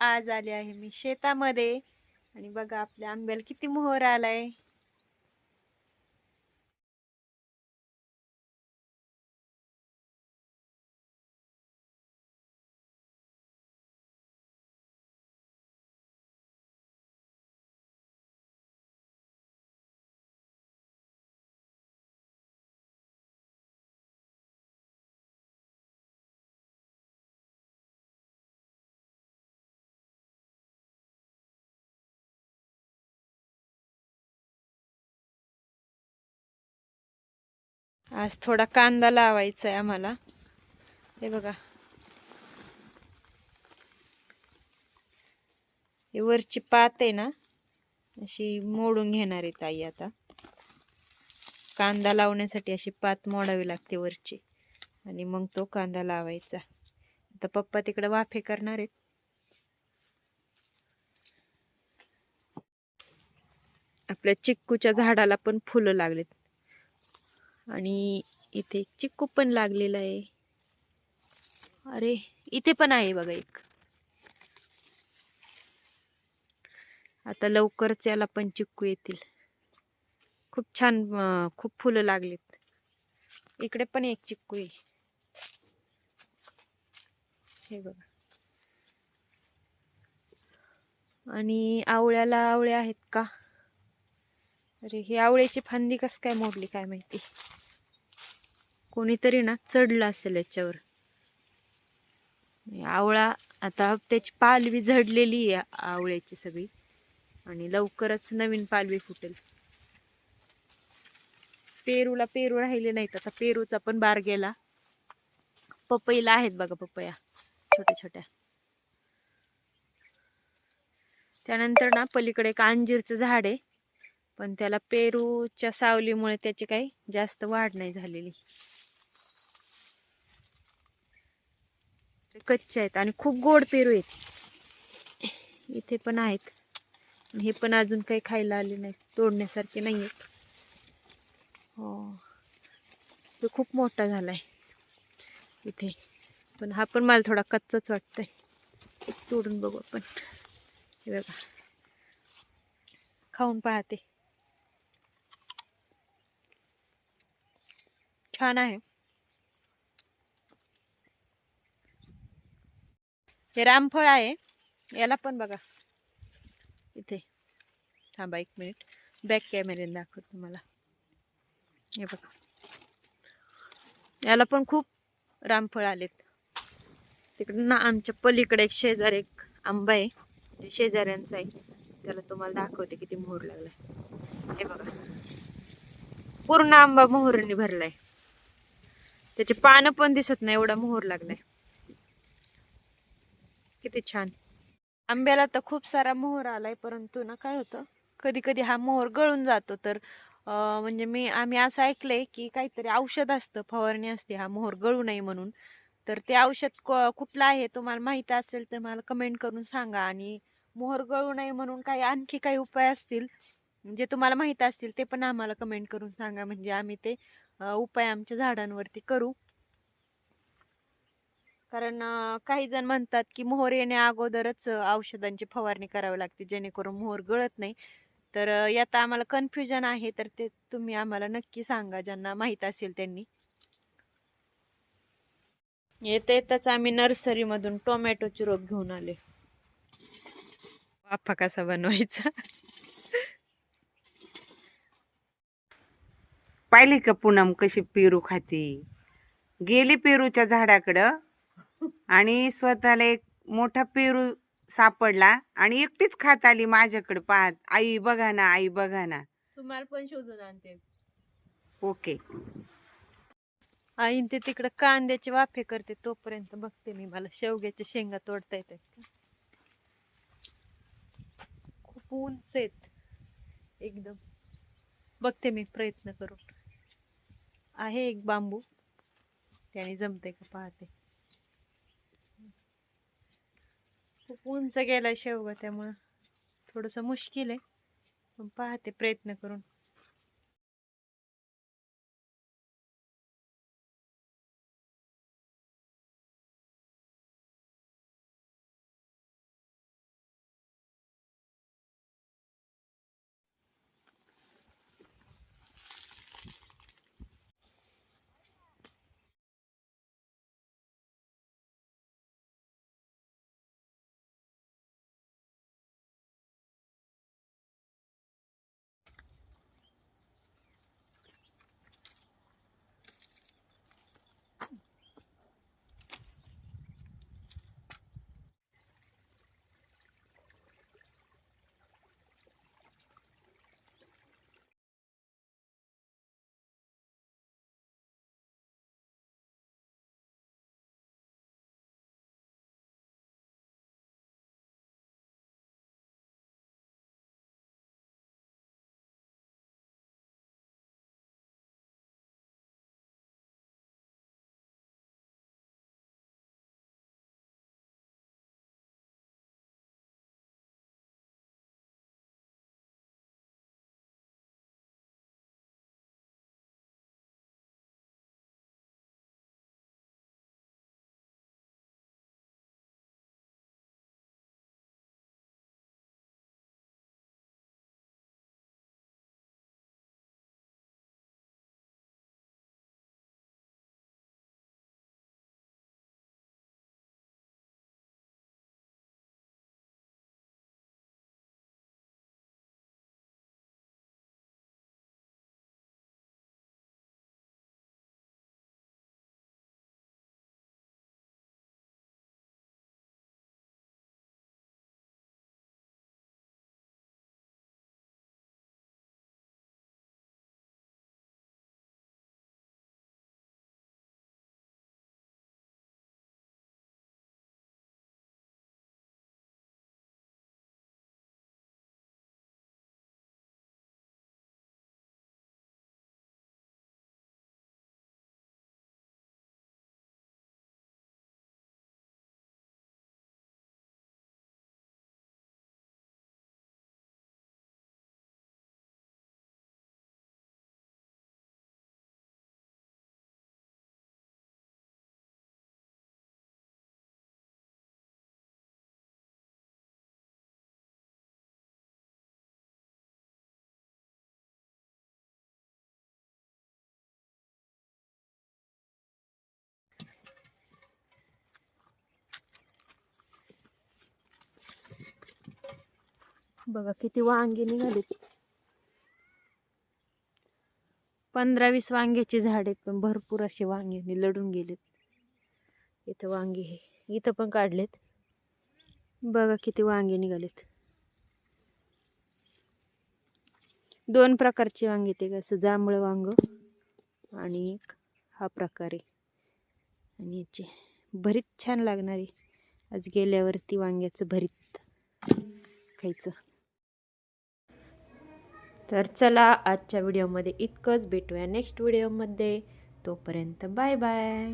आज आले आहे मी शेतामध्ये. आणि बघा आपल्या आंब्याला किती मोहर आलाय. आज थोडा कांदा लावायचा आहे आम्हाला. हे बघा. हे वरची पात आहे ना अशी मोडून घेणार आहे ताई आता. कांदा लावण्यासाठी अशी पात मोडावी लागते वरची. आणि मग तो कांदा लावायचा. आता पप्पा तिकडे वाफे करणार आहेत. आपल्या चिक्कूच्या झाडाला पण फुलं लागलेत. आणि इथे चिक्कू पण लागलेला आहे. अरे इथे पण आहे बघा एक. आता लवकरच याला पण चिक्कू येतील. खूप छान खूप फुलं लागलीत. इकडे पण एक चिक्कू आहे. हे बघा. आणि आवळ्याला आवळे आहेत का? अरे ही आवळ्याची फांदी कस काय मोडली काय माहिती? कोणीतरी ना चढलं असेल याच्यावर. आवळा आता त्याची पालवी झडलेली आहे आवळ्याची सगळी. आणि लवकरच नवीन पालवी फुटेल. पेरूला पेरू राहिले नाहीत आता पेरूचा पण बार गेला. पपईला आहेत बघा पपया छोट्या छोट्या. त्यानंतर ना पलीकडे एक अंजीरचं झाड आहे. पण त्याला पेरूच्या सावलीमुळे त्याची काही जास्त वाढ नाही झालेली. कच्चे आहेत आणि खूप गोड पेरू आहेत. इथे पण आहेत. हे पण अजून काही खायला आले नाहीत. तोडण्यासारखे नाही आहेत हो. तो खूप मोठा झाला आहे इथे. पण हा पण मला थोडा कच्चाच वाटतंय. तोडून बघू आपण. हे बघा. खाऊन पाहते. छान आहे. हे रामफळ आहे. याला पण बघा. इथे. थांबा एक मिनिट. बॅक कॅमेऱ्याने दाखवतो तुम्हाला. हे बघा. याला पण खूप रामफळ आलेत. तिकडं ना आमच्या पलीकडे एक शेजार एक आंबा आहे. शेजाऱ्यांचा आहे. त्याला तुम्हाला दाखवते किती मोहर लागलाय. हे बघा. पूर्ण आंबा मोहरीने भरलाय. त्याचे पानं पण दिसत नाही एवढा मोहर लागलाय. किती छान. आंब्याला तर खूप सारा मोहर आलाय परंतु ना काय होतं कधी कधी हा मोहर गळून जातो. तर म्हणजे मी आम्ही असं ऐकलंय की काहीतरी औषध असतं फवारणी असते हा मोहर गळू नये म्हणून. तर ते औषध कुठलं आहे तुम्हाला माहिती असेल तर मला कमेंट करून सांगा. आणि मोहर गळू नये म्हणून काही आणखी काही उपाय असतील जे तुम्हाला माहीत असतील ते पण आम्हाला कमेंट करून सांगा. म्हणजे आम्ही ते उपाय आमच्या झाडांवरती करू. कारण काही जण म्हणतात की मोहर येण्या अगोदरच औषधांची फवारणी करावी लागते जेणेकरून मोहर गळत नाही. तर यात आम्हाला कन्फ्युजन आहे तर ते तुम्ही आम्हाला नक्की सांगा ज्यांना माहीत असेल त्यांनी. येता येताच आम्ही नर्सरीमधून टोमॅटोचे रोप घेऊन आले. वाफा कसा बनवायचा? पाहिली का पूनम कशी पेरू खाती? गेली पेरूच्या झाडाकडं? आणि स्वतःला एक मोठा पेरू सापडला आणि एकटीच खात आली माझ्याकडे पाहत आई बघा ना आई बघा ना. तुम्हाला पण शोधून आणते. ओके. आईन ते तिकडं कांद्याचे वाफे करते तोपर्यंत बघते मी मला शेवग्याच्या शेंगा तोडता येतात का. खूप उंच आहेत. एकदम. बघते मी प्रयत्न करून. आहे एक बांबू. त्याने जमते का पाहते. खूप उंच गेला शेवगा त्यामुळं. थोडंसं मुश्किल आहे. पण पाहते प्रयत्न करून. बघा किती वांगे निघालेत. पंधरा वीस वांग्याची झाड आहेत पण भरपूर असे वांग्याने लढून गेलेत. इथं वांगे हे इथं पण काढलेत. बघा किती वांगे निघालेत. दोन प्रकारचे वांगे ते कसं जांभळं वांग आणि एक हा प्रकार. आहे आणि याचे भरीत छान लागणारे. आज गेल्यावरती वांग्याचं भरीत खायचं. तर चला आजच्या व्हिडिओमध्ये इतकंच भेटूया नेक्स्ट व्हिडिओमध्ये. तोपर्यंत बाय बाय.